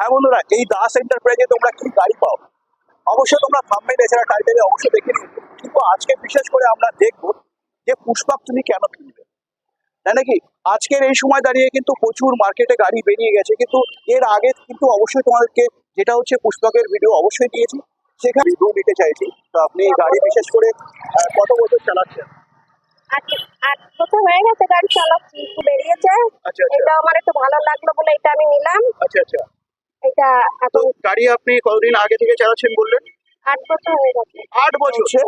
হ্যাঁ বন্ধুরা এই দাস এন্টারপ্রাইজে তোমরা কি গাড়ি পাও? অবশ্যই তোমরা থাম্বেল এছাড়া টাইটেলে অবশ্যই দেখে নিও। কিন্তু আজকে বিশেষ করে আমরা দেখব যে পুষ্পাক তুমি কেন কিনবে? তাই নাকি? আজকের এই সময় দাঁড়িয়ে কিন্তু প্রচুর মার্কেটে গাড়ি বেরিয়ে গেছে। কিন্তু এর আগে কিন্তু অবশ্যই তোমাদেরকে যেটা হচ্ছে পুষ্পকের ভিডিও অবশ্যই দিয়েছি। সেখানে ভিডিও দিতে চাইছি। তো আপনি এই গাড়ি বিশেষ করে কত বছর চালাচ্ছেন? হয়ে গেছে গাড়ি চালাচ্ছি একটু বেরিয়েছে। আচ্ছা আচ্ছা। এটা আমার একটু ভালো লাগল বলে এটা আমি নিলাম। আচ্ছা আচ্ছা। এটা তো গাড়ি আপনি কতদিন আগে থেকে চালাচ্ছেন বললেন? আট বছর হয়ে গেছে। আট বছর?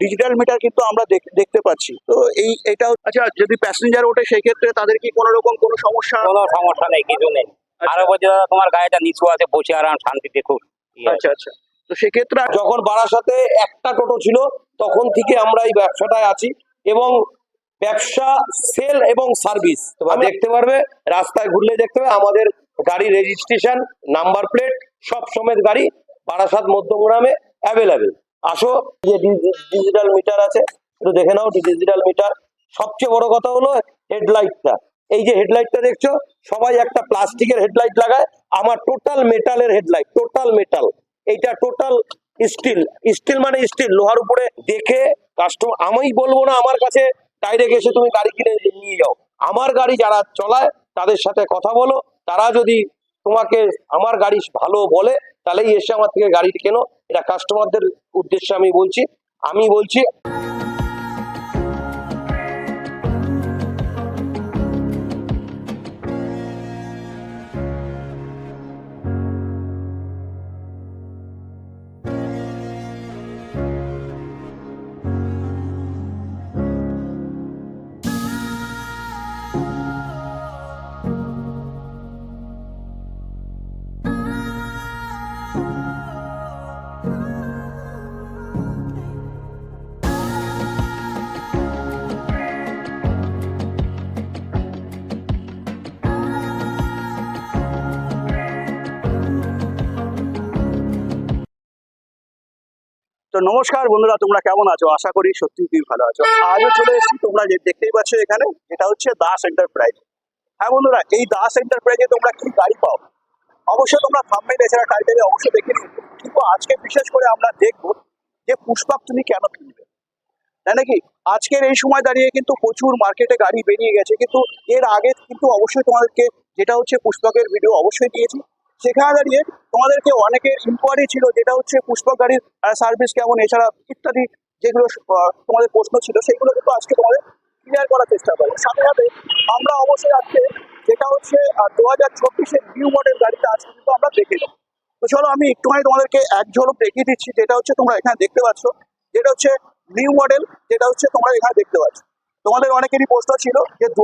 ডিজিটাল মিটার কিন্তু আমরা দেখ- দেখতে পাচ্ছি। তো এই এটা আচ্ছা যদি প্যাসেঞ্জার ওঠে সেই ক্ষেত্রে তাদের কি কোনো রকম কোনো সমস্যা? কোনো সমস্যা নেই কিছু নেই। আরও বলছে দাদা তোমার গাড়িটা নিচু আছে বসে আরাম শান্তিতে খুব ইয়ে আচ্ছা আচ্ছা। তো সেক্ষেত্রে যখন বারাসাতে একটা টোটো ছিল তখন থেকে আমরা এই ব্যবসাটায় আছি এবং ব্যবসা সেল এবং সার্ভিস। তোমরা দেখতে পারবে রাস্তায় ঘুরলে দেখতে পাবে আমাদের গাড়ি রেজিস্ট্রেশন নাম্বার প্লেট সব সমেত গাড়ি বারাসাত মধ্যমগ্রামে অ্যাভেলেবেল আসো যে ডিজিটাল মিটার আছে, একটু দেখে নাও ডিজিটাল মিটার সবচেয়ে বড় কথা হলো হেডলাইটটা এই যে হেডলাইটটা দেখছ, সবাই একটা প্লাস্টিকের হেডলাইট লাগায়, আমার টোটাল মেটালের হেডলাইট টোটাল মেটাল এইটা টোটাল স্টিল স্টিল মানে স্টিল লোহার উপরে দেখে কাস্টমার আমি বলব না আমার কাছে ডাইরেক্ট এসে তুমি গাড়ি কিনে নিয়ে যাও। আমার গাড়ি যারা চলায়, তাদের সাথে কথা বলো তারা যদি তোমাকে আমার গাড়ি ভালো বলে, তাহলেই এসে আমার থেকে গাড়ি কেনো। এটা কাস্টমারদের উদ্দেশ্যে আমি বলছি। আমি বলছি নমস্কার বন্ধুরা, তোমরা কেমন আছো? আশা করি সত্যি খুবই ভালো আছো। আজও চলে এসেছি, তোমরা যে দেখতেই পাচ্ছ এখানে, এটা হচ্ছে দাস এন্টারপ্রাইজ হ্যাঁ বন্ধুরা, এই দাস এন্টারপ্রাইজে তোমরা কি গাড়ি পাও? অবশ্যই তোমরা থাম্বেল এছাড়া টাইটেলে অবশ্যই দেখে নিও। কিন্তু আজকে বিশেষ করে আমরা দেখব যে পুষ্পাক তুমি কেন কিনবে? তাই নাকি? আজকের এই সময় দাঁড়িয়ে কিন্তু প্রচুর মার্কেটে গাড়ি বেরিয়ে গেছে। কিন্তু এর আগে কিন্তু অবশ্যই তোমাদেরকে যেটা হচ্ছে পুষ্পকের ভিডিও অবশ্যই দিয়েছি। সেখানে দাঁড়িয়ে তোমাদেরকে অনেকের ইনকোয়ারি ছিল, যেটা হচ্ছে পুষ্পক গাড়ির সার্ভিস কেমন, এছাড়া ইত্যাদি যেগুলো তোমাদের প্রশ্ন ছিল, সেগুলো কিন্তু আজকে তোমাদের ক্লিয়ার করার চেষ্টা করব। সাথে সাথে আমরা অবশ্যই আজকে যেটা হচ্ছে দু হাজার চব্বিশের নিউ মডেল গাড়িটা আজকে কিন্তু আমরা দেখে নেব। তো চলো, আমি একটুখানি তোমাদেরকে এক ঝলক দেখিয়ে দিচ্ছি, যেটা হচ্ছে তোমরা এখানে দেখতে পাচ্ছ। যেটা হচ্ছে নিউ মডেল যেটা হচ্ছে তোমরা এখানে দেখতে পাচ্ছ। তোমাদের অনেকেরই প্রশ্ন ছিল যে দু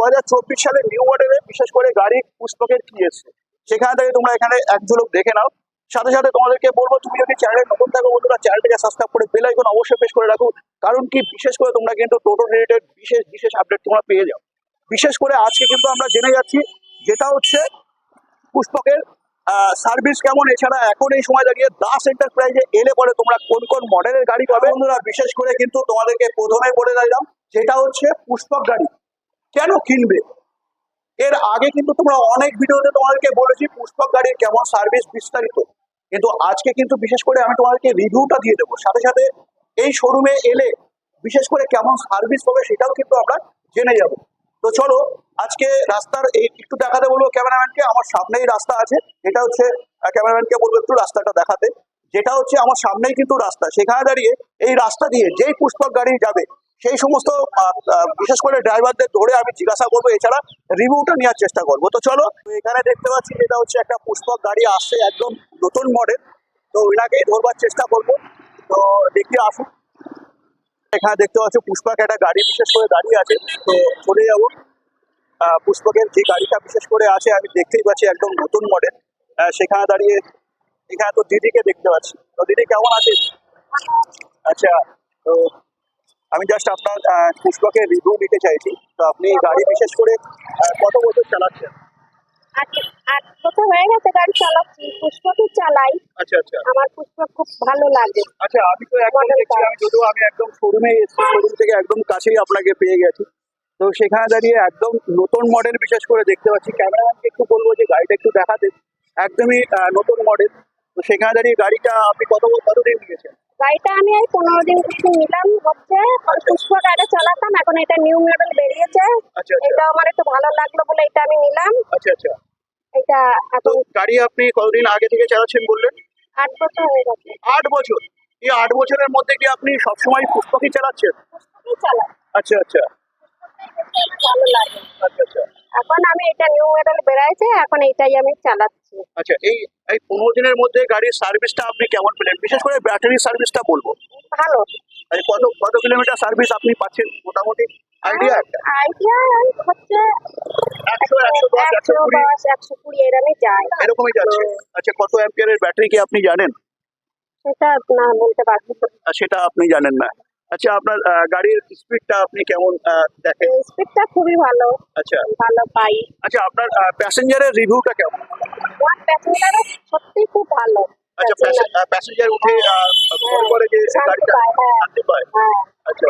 সালের নিউ মডেলে বিশেষ করে গাড়ি পুস্তকের কি এসছে? সেখানে থেকে তোমরা এখানে এক ঝলক দেখে নাও। সাথে সাথে তোমাদেরকে বলব, তুমি যদি চ্যানেলে নতুন থাকো বন্ধুরা চ্যানেলটাকে সাবস্ক্রাইব করে বেল আইকন অবশ্যই প্রেস করে রাখো। কারণ কি? বিশেষ করে তোমরা কিন্তু টোটো রিলেটেড বিশেষ বিশেষ আপডেট তোমরা পেয়ে যাও। বিশেষ করে আজকে কিন্তু আমরা জেনে যাচ্ছি যেটা হচ্ছে পুষ্পকের সার্ভিস কেমন। এছাড়া এখন এই সময় দাঁড়িয়ে দাস এন্টারপ্রাইজে এলে পরে তোমরা কোন কোন মডেলের গাড়ি পাবে? বন্ধুরা, বিশেষ করে কিন্তু তোমাদেরকে প্রথমে বলে দিলাম যেটা হচ্ছে পুষ্পক গাড়ি। কেন কিনবে? এর আগে কিন্তু তোমরা অনেক ভিডিওতে তোমাদেরকে বলেছি পুষ্পক গাড়ির কেমন সার্ভিস বিস্তারিত। কিন্তু আজকে কিন্তু বিশেষ করে আমি তোমাদেরকে রিভিউটা দিয়ে দেবো। সাথে সাথে এই শোরুমে এলে বিশেষ করে কেমন সার্ভিস হবে সেটাও কিন্তু আমরা জেনে যাব। তো চলো, আজকে রাস্তার এই একটু দেখাতে বলব ক্যামেরাম্যানকে। আমার সামনেই রাস্তা আছে। এটা হচ্ছে ক্যামেরাম্যানকে বলব একটু রাস্তাটা দেখাতে। যেটা হচ্ছে আমার সামনেই কিন্তু রাস্তা। সেখানে দাঁড়িয়ে এই রাস্তা দিয়ে যেই পুষ্পক গাড়ি যাবে সেই সমস্ত বিশেষ করে ড্রাইভারদের ধরে আমি জিজ্ঞাসা করব, এছাড়া রিভিউটা নেওয়ার চেষ্টা করব। তো চলো, এখানে দেখতে পাচ্ছি এটা হচ্ছে একটা পুষ্পক গাড়ি আসছে একদম নতুন মডেল তো ওনাকেই ধরবার চেষ্টা করব। তো দেখি আসুন। এখানে দেখতে পাচ্ছি পুষ্পক একটা গাড়ি বিশেষ করে দাঁড়িয়ে আছে। তো চলে যাব। পুষ্পকের যে গাড়িটা বিশেষ করে আছে, আমি দেখতেই পাচ্ছি একদম নতুন মডেল সেখানে দাঁড়িয়ে, এখানে তো দিদিকে দেখতে পাচ্ছি। তো দিদি কেমন আছে? আচ্ছা তো আমি জাস্ট আপনার পুষ্পকে রিভিউ নিতে চাইছি। তো আপনি গাড়ি বিশেষ করে কত বছর চালাচ্ছেন? আট আট বছর হয়ে গেছে গাড়ি চালাচ্ছি। পুষ্পকে চালাই। আচ্ছা আচ্ছা। আমার পুষ্প খুব ভালো লাগে। আচ্ছা আমি তো একদম আমি যদিও আমি একদম শোরুমে এসেছি শোরুম থেকে একদম কাছেই আপনাকে পেয়ে গেছি। তো সেখানে দাঁড়িয়ে একদম নতুন মডেল বিশেষ করে দেখতে পাচ্ছি। ক্যামেরাম্যানকে একটু বলব যে গাড়িটা একটু দেখাতে। একদমই নতুন মডেল তো সেখানে দাঁড়িয়ে গাড়িটা আপনি কত কতদিন নিয়েছেন গাড়িটা আমি এই পনেরো দিন কিছু নিলাম হচ্ছে পুষ্প গাড়ি চালাতাম এখন এটা নিউ মডেল বেরিয়েছে। আচ্ছা আচ্ছা। এটা আমার একটু ভালো লাগল বলে এটা আমি নিলাম। আচ্ছা আচ্ছা। এটা এখন গাড়ি আপনি কতদিন আগে থেকে চালাচ্ছেন বললেন? আট বছর হয়ে গেছে। আট বছর। এই আট বছরের মধ্যে কি আপনি সবসময় পুষ্পকই চালাচ্ছেন? চালাই। আচ্ছা আচ্ছা। ভালো লাগে। আচ্ছা আচ্ছা। এখন আমি এটা নিউ মডেল বেরাইছে এখন এটাই আমি চালাচ্ছি। আচ্ছা এই এই পনেরো দিনের মধ্যে গাড়ির সার্ভিসটা আপনি কেমন পেলেন? বিশেষ করে ব্যাটারি সার্ভিসটা বলব। ভালো। এই কত কত কিলোমিটার সার্ভিস আপনি পাচ্ছেন? মোটামুটি আইডিয়া একটা? আইডিয়া হচ্ছে একশো একশো দশ একশো একশো কুড়ি। দশ একশো কুড়ি এরমই যায় এরকমই যাচ্ছে। আচ্ছা কত অ্যাম্পিয়ারের ব্যাটারি কি আপনি জানেন? সেটা না বলতে পারব না। আহ, সেটা আপনি জানেন না। আচ্ছা আপনার গাড়ির স্পিডটা আপনি কেমন দেখেন? স্পিডটা খুবই ভালো। আচ্ছা। ভালো পাই। আচ্ছা আপনার প্যাসেঞ্জারের রিভিউটা কেমন? ওয়ান প্যাসেঞ্জারও সত্যি খুব ভালো। আচ্ছা প্যাসেঞ্জার উঠে করে যে গাড়িটা হ্যাঁ। হ্যাঁ। আচ্ছা।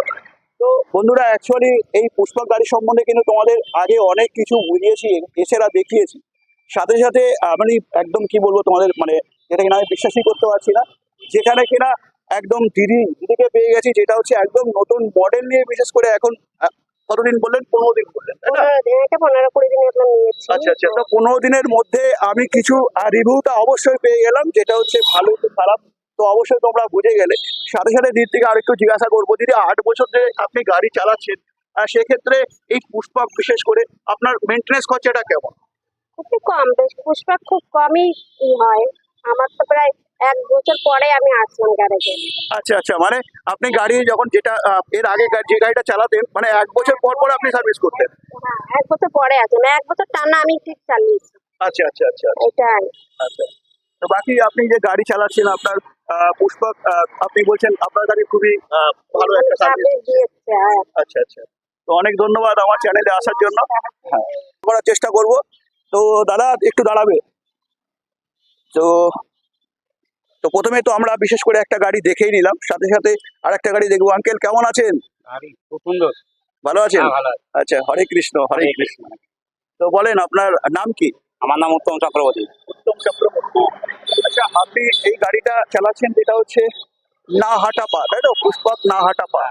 তো বন্ধুরা অ্যাকচুয়ালি এই পুষ্পক গাড়ি সম্বন্ধে কিন্তু তোমাদের আগে অনেক কিছু বুঝিয়েছি এছাড়া দেখিয়েছি। সাথে সাথে আহ, মানে একদম কি বলব তোমাদের মানে যেটা কিনা আমি বিশ্বাসই করতে পারছি না। যেখানে কিনা একদম দিদি দিদিকে পেয়ে গেছি যেটা হচ্ছে একদম নতুন মডেল নিয়ে বিশেষ করে এখন কতদিন বললেন পনেরো দিন বললেন এখন নিয়েছি আচ্ছা আচ্ছা তো পনেরো দিনের মধ্যে আমি কিছু রিভিউটা অবশ্যই পেয়ে গেলাম যেটা হচ্ছে ভালো খারাপ তো অবশ্যই তোমরা বুঝে গেলে। সাথে সাথে দিদি থেকে আরেকটু জিজ্ঞাসা করব দিদি আট বছর ধরে আপনি গাড়ি চালাচ্ছেন সেক্ষেত্রে এই পুষ্পক বিশেষ করে আপনার মেনটেন্স খরচাটা কেমন? খুব কম বেশ পুষ্পক খুব কমই হয়। আমার তো প্রায় এক বছর পরে আমি আসলাম গ্যারেজে আচ্ছা আচ্ছা মানে আপনি গাড়ি যখন যেটা এর আগে যে গাড়িটা চালাতেন মানে এক বছর পর পর আপনি সার্ভিস করতেন? হ্যাঁ এক বছর পরে আসলাম এক বছর টানা আমি ঠিক চালিয়েছি। আচ্ছা আচ্ছা আচ্ছা আচ্ছা, এটাই আচ্ছা। তো বাকি আপনি যে গাড়ি চালাচ্ছেন আপনার পুষ্পক আপনি বলছেন আপনার গাড়ি খুবই ভালো একটা সার্ভিস হ্যাঁ। আচ্ছা আচ্ছা। তো অনেক ধন্যবাদ আমার চ্যানেলে আসার জন্য। হ্যাঁ করার চেষ্টা করব। তো দাদা একটু দাঁড়াবে? তো তো প্রথমে তো আমরা বিশেষ করে একটা গাড়ি দেখেই নিলাম সাথে সাথে আর একটা গাড়ি দেখব। আঙ্কেল কেমন আছেন? সুন্দর। ভালো আছেন? হ্যাঁ। আচ্ছা হরে কৃষ্ণ হরে কৃষ্ণ। তো বলেন আপনার নাম কি? আমার নাম উত্তম চক্রবর্তী। উত্তম চক্রবর্তী। আচ্ছা আপনি এই গাড়িটা চালাচ্ছেন যেটা হচ্ছে না হাঁটা পা তাই তো পুষ্পক না হাঁটা পা।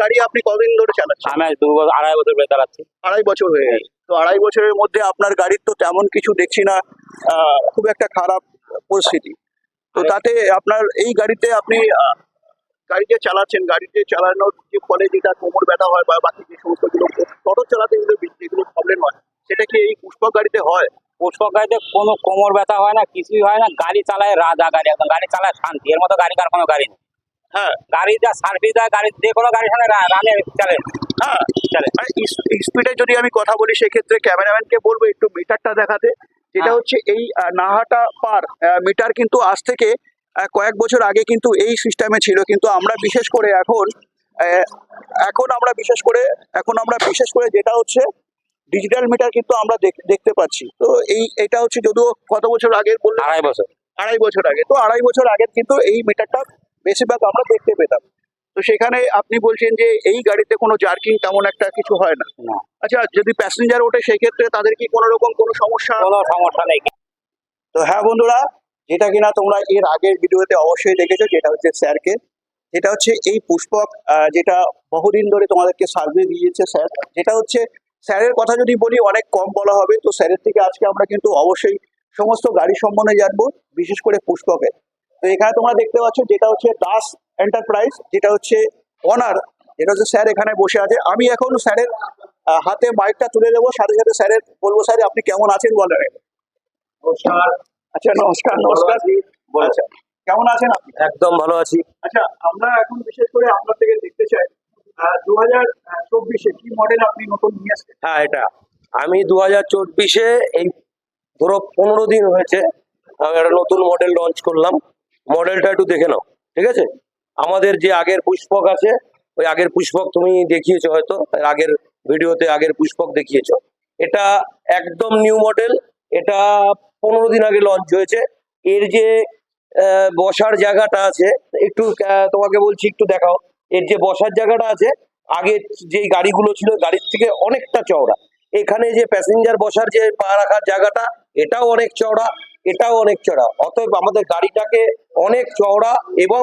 গাড়ি আপনি কতদিন ধরে চালাচ্ছেন? আমি আজ দু আড়াই বছর ধরে চালাচ্ছি। আড়াই বছর হয়ে গেছে। তো আড়াই বছরের মধ্যে আপনার গাড়ির তো তেমন কিছু দেখছি না আহ, খুব একটা খারাপ পরিস্থিতি। তো তাতে আপনার এই গাড়িতে আপনি গাড়িতে গাড়ি যে চালাচ্ছেন গাড়িতে চালানোর যে ফলে যেটা কোমর ব্যথা হয় বা বাকি যে সমস্তগুলো টোটো চালাতে গেলে যেগুলো প্রবলেম হয় সেটা কি এই পুষ্পক গাড়িতে হয়? পুষ্পক গাড়িতে কোনো কোমর ব্যথা হয় না কিছুই হয় না গাড়ি চালায় রাজা গাড়ি একদম গাড়ি চালায় শান্তি এর মতো গাড়ি কার কোনো গাড়ি নেই। হ্যাঁ গাড়ি যা সার্ভিস দেয় গাড়ি যে কোনো গাড়ির সঙ্গে রানে চলে হ্যাঁ চলে স্পিডে যদি আমি কথা বলি সেক্ষেত্রে ক্যামেরাম্যানকে বলব একটু মিটারটা দেখাতে। যেটা হ্যাঁ। হচ্ছে এই নাহাটা পার মিটার কিন্তু আজ থেকে কয়েক বছর আগে কিন্তু এই সিস্টেমে ছিল। কিন্তু আমরা বিশেষ করে এখন এখন আমরা বিশেষ করে এখন আমরা বিশেষ করে যেটা হচ্ছে ডিজিটাল মিটার কিন্তু আমরা দেখ- দেখতে পাচ্ছি। তো এই এটা হচ্ছে যদিও কত বছর আগে বললে আড়াই বছর। আড়াই বছর আগে। তো আড়াই বছর আগে কিন্তু এই মিটারটা বেশিরভাগ আমরা দেখতে পেতাম। তো সেখানে আপনি বলছেন যে এই গাড়িতে কোনো জার্কিং তেমন একটা কিছু হয় না। আচ্ছা যদি প্যাসেঞ্জার ওঠে সেক্ষেত্রে তাদের কি কোনো রকম কোনো সমস্যা? কোনো সমস্যা নেই। তো হ্যাঁ বন্ধুরা যেটা কিনা তোমরা এর আগের ভিডিওতে অবশ্যই দেখেছ যেটা হচ্ছে স্যারকে যেটা হচ্ছে এই পুষ্পক যেটা বহুদিন ধরে তোমাদেরকে সার্ভে দিয়েছে স্যার যেটা হচ্ছে স্যারের কথা যদি বলি অনেক কম বলা হবে। তো স্যারের থেকে আজকে আমরা কিন্তু অবশ্যই সমস্ত গাড়ি সম্বন্ধে জানব বিশেষ করে পুষ্পকের। তো এখানে তোমরা দেখতে পাচ্ছ যেটা হচ্ছে দাস এন্টারপ্রাইজ যেটা হচ্ছে অনার যেটা হচ্ছে স্যার এখানে বসে আছে। আমি এখন স্যারের হাতে মাইকটা তুলে দেবো সাথে সাথে স্যারের বলব স্যার আপনি কেমন আছেন? বলেন নমস্কার। আচ্ছা নমস্কার নমস্কার। আচ্ছা কেমন আছেন আপনি? একদম ভালো আছি। আচ্ছা আমরা এখন বিশেষ করে আপনার থেকে দেখতে চাই দু হাজার চব্বিশে কি মডেল আপনি নতুন নিয়ে আসছেন? হ্যাঁ এটা। আমি দু হাজার চব্বিশে এই ধরো পনেরো দিন হয়েছে আমি একটা নতুন মডেল লঞ্চ করলাম। মডেলটা একটু দেখে নাও, ঠিক আছে? আমাদের যে আগের পুষ্পক আছে, ওই আগের পুষ্পক তুমি দেখিয়েছো হয়তো আগের ভিডিওতে আগের পুষ্পক দেখিয়েছো। এটা একদম নিউ মডেল এটা পনেরো দিন আগে লঞ্চ হয়েছে। এর যে বসার জায়গাটা আছে, একটু তোমাকে বলছি, একটু দেখাও। এর যে বসার জায়গাটা আছে, আগে যে গাড়িগুলো ছিল, গাড়ির থেকে অনেকটা চওড়া। এখানে যে প্যাসেঞ্জার বসার যে পা রাখার জায়গাটা, এটাও অনেক চওড়া। এটাও অনেক চওড়া অতএব আমাদের গাড়িটাকে অনেক চওড়া এবং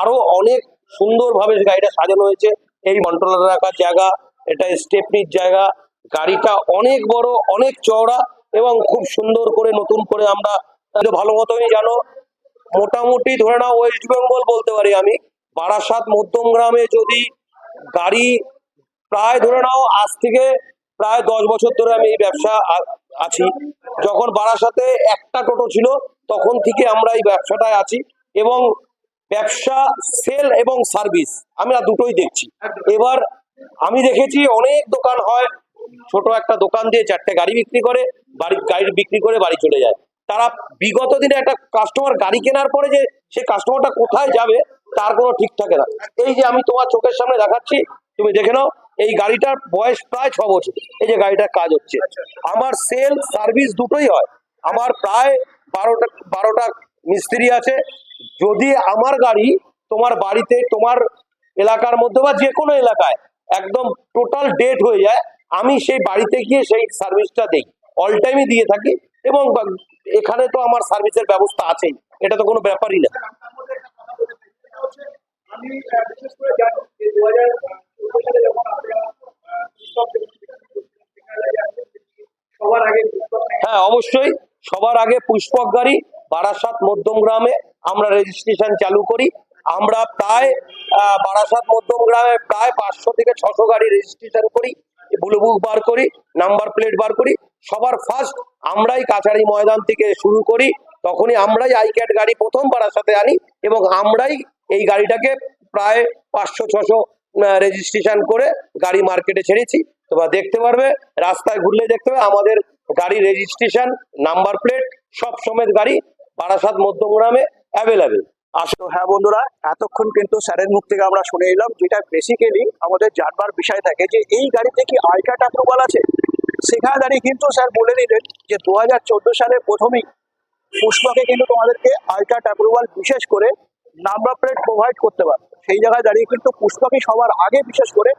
আরও অনেক সুন্দরভাবে গাড়িটা সাজানো হয়েছে। এই কন্ট্রোলার রাখার জায়গা, এটা স্টেপনির জায়গা, গাড়িটা অনেক বড়, অনেক চওড়া এবং খুব সুন্দর করে নতুন করে আমরা ভালো মতনই জানো। মোটামুটি ধরে নাও ওয়েস্ট বেঙ্গল বলতে পারি আমি। বারাসাত মধ্যমগ্রামে যদি গাড়ি প্রায় ধরে নাও আজ থেকে প্রায় দশ বছর ধরে আমি এই ব্যবসা আছি। যখন বারাসাতে একটা টোটো ছিল, তখন থেকে আমরা এই ব্যবসাটায় আছি এবং ব্যবসা, সেল এবং সার্ভিস আমরা দুটোই দেখছি। এবার আমি দেখেছি অনেক দোকান হয়, ছোট একটা দোকান দিয়ে চারটে গাড়ি বিক্রি করে, বাড়ি, গাড়ি বিক্রি করে বাড়ি চলে যায়। তারা বিগত দিনে একটা কাস্টমার গাড়ি কেনার পরে যে সেই কাস্টমারটা কোথায় যাবে, তার কোনো ঠিক থাকে না। এই যে আমি তোমার চোখের সামনে দেখাচ্ছি, তুমি দেখে নাও। এই গাড়িটার বয়স প্রায় ছ বছর। এই যে গাড়িটার কাজ হচ্ছে। আমার সেল সার্ভিস দুটোই হয়। আমার প্রায় বারোটা বারোটা মিস্ত্রি আছে। যদি আমার গাড়ি তোমার বাড়িতে তোমার এলাকার মধ্যে বা যে কোনো এলাকায় একদম টোটাল ডেট হয়ে যায় আমি সেই বাড়িতে গিয়ে সেই সার্ভিসটা দিই। অল টাইমই দিয়ে থাকি এবং এখানে তো আমার সার্ভিসের ব্যবস্থা আছেই। এটা তো কোনো ব্যাপারই না। আমি বিশেষ করে জানি হ্যাঁ অবশ্যই। সবার আগে পুষ্পক গাড়ি, বারাসাত মধ্যম গ্রামে আমরা রেজিস্ট্রেশন চালু করি। আমরা প্রায় বারাসাত মধ্যম গ্রামে প্রায় পাঁচশো থেকে ছশো গাড়ি রেজিস্ট্রেশন করি ব্লু বুক বার করি নাম্বার প্লেট বার করি। সবার ফার্স্ট আমরাই কাছাড়ি ময়দান থেকে শুরু করি, তখনই আমরাই আই ক্যাট গাড়ি প্রথম বারাসাতে আনি এবং আমরাই এই গাড়িটাকে প্রায় পাঁচশো, ছশো রেজিস্ট্রেশন করে গাড়ি মার্কেটে ছেড়েছি। তোমরা দেখতে পারবে, রাস্তায় ঘুরলে দেখতে পাবে, আমাদের গাড়ি রেজিস্ট্রেশন নাম্বার প্লেট সব সমেত গাড়ি বারাসাত মধ্যমগ্রামে অ্যাভেলেবেল আসলে হ্যাঁ বন্ধুরা, এতক্ষণ কিন্তু স্যারের মুখ থেকে আমরা শুনে এলাম যেটা বেসিক্যালি আমাদের জানবার বিষয় থাকে যে এই গাড়িতে কি আইকাট অ্যাপ্রুভাল আছে? সেখানে দাঁড়িয়ে কিন্তু স্যার বলে দিলেন যে দু হাজার চোদ্দ সালে প্রথমেই পুষ্পাকে কিন্তু তোমাদেরকে আইকাট অ্যাপ্রুভাল বিশেষ করে নাম্বার প্লেট প্রোভাইড করতে পারে সেই জায়গায় দাঁড়িয়ে কিন্তু পুষ্পকে সবার আগে, বিশেষ করে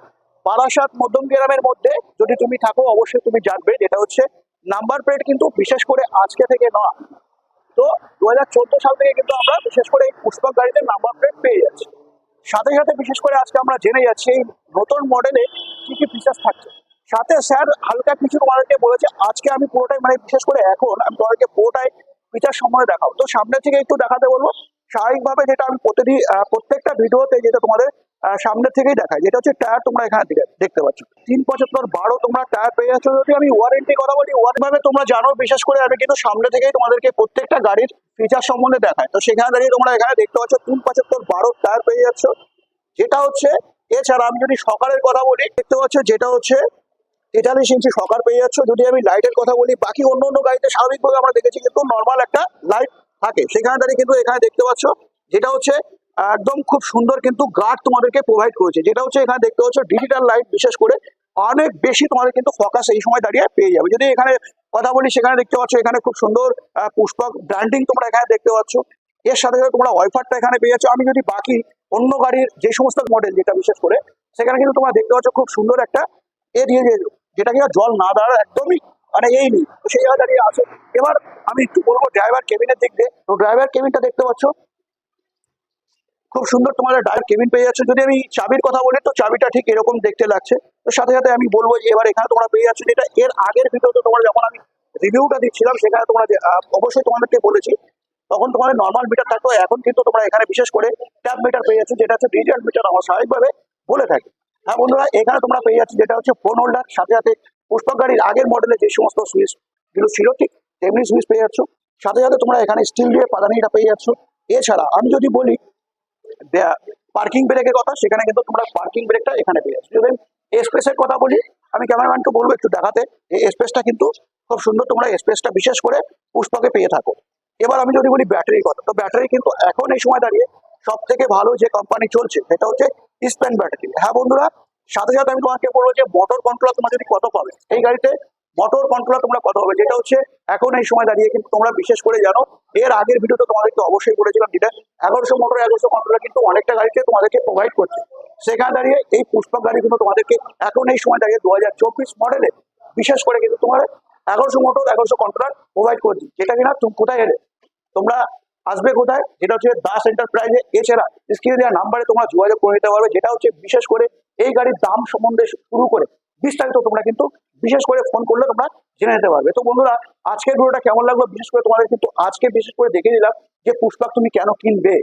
বারাসাত মধ্যম গ্রামের মধ্যে যদি তুমি থাকো, অবশ্যই তুমি জানবে যেটা হচ্ছে নাম্বার প্লেট কিন্তু বিশেষ করে আজকে থেকে নয়। তো দু চোদ্দ সাল থেকে কিন্তু আমরা বিশেষ করে এই পুষ্পক গাড়িতে নাম্বার প্লেট পেয়ে যাচ্ছি। সাথে সাথে বিশেষ করে আজকে আমরা জেনে যাচ্ছি এই নতুন মডেলে কি কি ফিচার্স থাকছে। সাথে স্যার হালকা কিছু তোমাদেরকে বলেছে, আজকে আমি পুরোটাই মানে বিশেষ করে এখন আমি তোমাদেরকে পুরোটাই ফিচার সময় দেখাবো। তো সামনে থেকে একটু দেখাতে বলব স্বাভাবিকভাবে যেটা আমি আহ, প্রত্যেকটা ভিডিওতে যেটা তোমাদের সামনে থেকেই দেখাই যেটা হচ্ছে টায়ার তোমরা এখানে দেখতে পাচ্ছ। তিন পঁচাত্তর বারো তোমরা টায়ার পেয়ে যাচ্ছ যদি আমি ওয়ারেন্টি কথা বলি ওয়ারেন্টি তোমরা জানো বিশেষ করে আমি কিন্তু সামনে থেকেই তোমাদেরকে প্রত্যেকটা গাড়ির ফিচার সম্বন্ধে দেখাই। তো সেখানে দাঁড়িয়ে তোমরা এখানে দেখতে পাচ্ছ তিন পঁচাত্তর বারো টায়ার পেয়ে যাচ্ছ। যেটা হচ্ছে এছাড়া আমি যদি সকালের কথা বলি দেখতে পাচ্ছ যেটা হচ্ছে তেতাল্লিশ ইঞ্চি সকার পেয়ে যাচ্ছ। যদি আমি লাইটের কথা বলি বাকি অন্য অন্য গাড়িতে স্বাভাবিকভাবে আমরা দেখেছি কিন্তু নর্মাল একটা লাইট থাকে। সেখানে দাঁড়িয়ে কিন্তু এখানে দেখতে পাচ্ছ, যেটা হচ্ছে একদম খুব সুন্দর কিন্তু গার্ড তোমাদেরকে প্রোভাইড করেছে। যেটা হচ্ছে এখানে দেখতে পাচ্ছ ডিজিটাল লাইট বিশেষ করে অনেক বেশি তোমাদের কিন্তু ফোকাস এই সময় দাঁড়িয়ে পেয়ে যাবে। যদি এখানে কথা বলি, সেখানে দেখতে পাচ্ছ, এখানে খুব সুন্দর পুষ্পক ব্র্যান্ডিং তোমরা এখানে দেখতে পাচ্ছ। এর সাথে সাথে তোমরা ওয়াইফারটা এখানে পেয়ে যাচ্ছ। আমি যদি বাকি অন্য গাড়ির যে সমস্ত মডেল যেটা বিশেষ করে, সেখানে কিন্তু তোমরা দেখতে পাচ্ছ, খুব সুন্দর একটা এ দিয়ে যেটা কিনা জল না দাঁড়ার একদমই মানে এই নেই। তো সেই জায়গায় দাঁড়িয়ে আছে এবার আমি একটু বলব ড্রাইভার কেবিনের দিয়ে। তো ড্রাইভার কেবিনটা দেখতে পাচ্ছ? খুব সুন্দর তোমাদের ড্রাইভার কেবিন পেয়ে যাচ্ছে। যদি আমি চাবির কথা বলি, তো চাবিটা ঠিক এরকম দেখতে লাগছে। তো সাথে সাথে আমি বলব যে, এবার এখানে তোমরা পেয়ে যাচ্ছ যেটা এর আগের ভিডিওতে তোমরা যখন আমি রিভিউটা দিচ্ছিলাম, সেখানে তোমরা অবশ্যই তোমাদেরকে বলেছি। তখন তোমাদের নর্মাল মিটার থাকতো। এখন কিন্তু তোমরা এখানে বিশেষ করে ট্যাব মিটার পেয়ে যাচ্ছ, যেটা হচ্ছে ডিজিটাল মিটার আমরা স্বাভাবিকভাবে বলে থাকি। হ্যাঁ বন্ধুরা, এখানে তোমরা পেয়ে যাচ্ছ যেটা হচ্ছে ফোন হোল্ডার সাথে সাথে পুষ্পক গাড়ির আগের মডেলে যে সমস্ত সুইচগুলো ছিল, ঠিক তেমনি সুইচ পেয়ে যাচ্ছ। সাথে সাথে তোমরা এখানে স্টিল দিয়ে পাদানিটা পেয়ে যাচ্ছ। এছাড়া আমি যদি বলি পার্কিং ব্রেকের কথা, সেখানে কিন্তু তোমরা পার্কিং ব্রেকটা এখানে পেয়ে যাচ্ছ। যদি স্পেসের কথা বলি, আমি ক্যামেরাম্যানকে বলব একটু দেখাতে, এই স্পেসটা কিন্তু খুব সুন্দর তোমরা স্পেসটা বিশেষ করে পুষ্পকে পেয়ে থাকো। এবার আমি যদি বলি ব্যাটারির কথা, তো ব্যাটারি কিন্তু এখন এই সময় দাঁড়িয়ে সব থেকে ভালো যে কোম্পানি চলছে, সেটা হচ্ছে স্প্যান ব্যাটারি হ্যাঁ বন্ধুরা সাথে সাথে আমি তোমাকে বলব যে মোটর কন্ট্রোলার তোমরা যদি কত পাবে এই গাড়িতে মোটর কন্ট্রোলার তোমরা কত হবে যেটা হচ্ছে, এখন এই সময় দাঁড়িয়ে কিন্তু তোমরা বিশেষ করে জানো, এর আগের ভিডিওতে তোমাদেরকে অবশ্যই বলেছিলাম যেটা, এগারোশো মোটর এগারোশো কন্ট্রোলার কিন্তু অনেকটা গাড়িতে তোমাদেরকে প্রোভাইড করছে। সেখানে দাঁড়িয়ে এই পুষ্পক গাড়িগুলো তোমাদেরকে এখন এই সময় দাঁড়িয়ে দু হাজার চব্বিশ মডেলে বিশেষ করে কিন্তু তোমার এগারোশো মোটর এগারোশো কন্ট্রোলার প্রোভাইড করছি। যেটা কিনা তুমি কোথায় এলে? তোমরা আসবে কোথায়? যেটা হচ্ছে দাস এন্টারপ্রাইজে এছাড়া স্ক্রিনে দেওয়া নাম্বারে তোমরা যোগাযোগ করে নিতে পারবে। যেটা হচ্ছে বিশেষ করে এই গাড়ির দাম সম্বন্ধে শুরু করে বিস্তারিত তোমরা কিন্তু বিশেষ করে ফোন করলে তোমরা জেনে নিতে পারবে। তো বন্ধুরা, আজকের ভিডিওটা কেমন লাগল? বিশেষ করে তোমাদের কিন্তু আজকে বিশেষ করে দেখে দিলাম যে পুষ্পাক তুমি কেন কিনবে।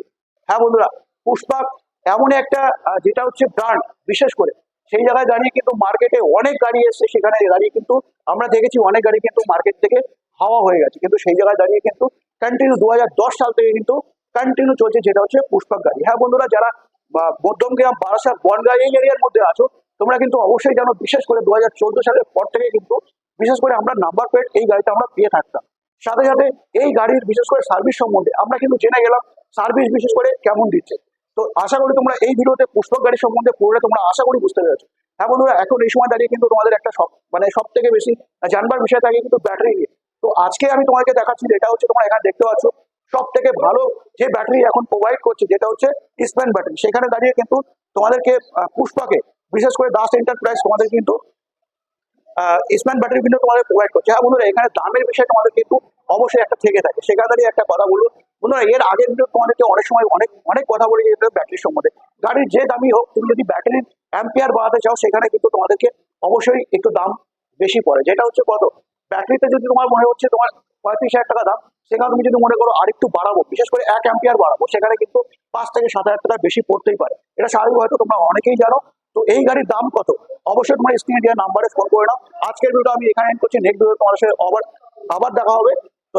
হ্যাঁ বন্ধুরা, পুষ্পাক এমন একটা যেটা হচ্ছে ব্র্যান্ড বিশেষ করে। সেই জায়গায় দাঁড়িয়ে কিন্তু মার্কেটে অনেক গাড়ি এসছে, সেখানে দাঁড়িয়ে কিন্তু আমরা দেখেছি অনেক গাড়ি কিন্তু মার্কেট থেকে হাওয়া হয়ে গেছে। কিন্তু সেই জায়গায় দাঁড়িয়ে কিন্তু কন্টিনিউ দু হাজার দশ সাল থেকে কিন্তু কন্টিনিউ চলছে যেটা হচ্ছে পুষ্পাক গাড়ি। হ্যাঁ বন্ধুরা, যারা বা মধ্যমগ্রাম বারাসাত বনগাঁ এই এরিয়ার মধ্যে আছো, তোমরা কিন্তু অবশ্যই জানো, বিশেষ করে দু হাজার চোদ্দ সালের পর থেকে কিন্তু বিশেষ করে আমরা নাম্বার প্লেট এই গাড়িটা আমরা পেয়ে থাকতাম। সাথে সাথে এই গাড়ির বিশেষ করে সার্ভিস সম্বন্ধে আমরা কিন্তু জেনে গেলাম সার্ভিস বিশেষ করে কেমন দিচ্ছে। তো আশা করি তোমরা এই ভিডিওতে পুষ্পক গাড়ি সম্বন্ধে পড়লে তোমরা আশা করি বুঝতে পেরেছ। হ্যাঁ বন্ধুরা, এখন এই সময় দাঁড়িয়ে কিন্তু তোমাদের একটা সব মানে সব থেকে বেশি জানবার বিষয় থাকে কিন্তু ব্যাটারি নিয়ে। তো আজকে আমি তোমাকে দেখাচ্ছি এটা হচ্ছে তোমরা এখানে দেখতে পাচ্ছ সব থেকে ভালো যে ব্যাটারি এখন প্রোভাইড করছে যেটা হচ্ছে স্প্যান ব্যাটারি সেখানে দাঁড়িয়ে কিন্তু তোমাদেরকে পুষ্পাকে, বিশেষ করে দাস এন্টারপ্রাইজ তোমাদের কিন্তু স্প্যান ব্যাটারি কিন্তু তোমাদের প্রোভাইড করছে। হ্যাঁ বন্ধুরা, এখানে দামের বিষয়ে তোমাদের কিন্তু অবশ্যই একটা থেকে থাকে। সেখানে দাঁড়িয়ে একটা কথা বলব। বন্ধুরা, এর আগে কিন্তু তোমাদেরকে অনেক সময় অনেক অনেক কথা বলে যেতে ব্যাটারির সম্বন্ধে। গাড়ির যে দামই হোক, তুমি যদি ব্যাটারির অ্যাম্পিয়ার বাড়াতে চাও, সেখানে কিন্তু তোমাদেরকে অবশ্যই একটু দাম বেশি পড়ে। যেটা হচ্ছে কত? ব্যাটারিতে যদি তোমার মনে হচ্ছে তোমার পঁয়ত্রিশ হাজার টাকা দাম সেখানে তুমি যদি মনে করো আরেকটু বাড়াবো, বিশেষ করে এক অ্যাম্পিয়ার বাড়াবো, সেখানে কিন্তু পাঁচ থেকে সাত হাজার টাকা বেশি পড়তেই পারে। এটা স্বাভাবিক হয়তো তোমরা অনেকেই জানো। তো এই গাড়ির দাম কত? অবশ্যই তোমার স্ক্রিনে দেওয়া নাম্বারে ফোন করে নাও। আজকের ভিডিও আমি এখানে এন্ড করছি। নেক্সট ভিডিও তোমার সাথে আবার আবার দেখা হবে।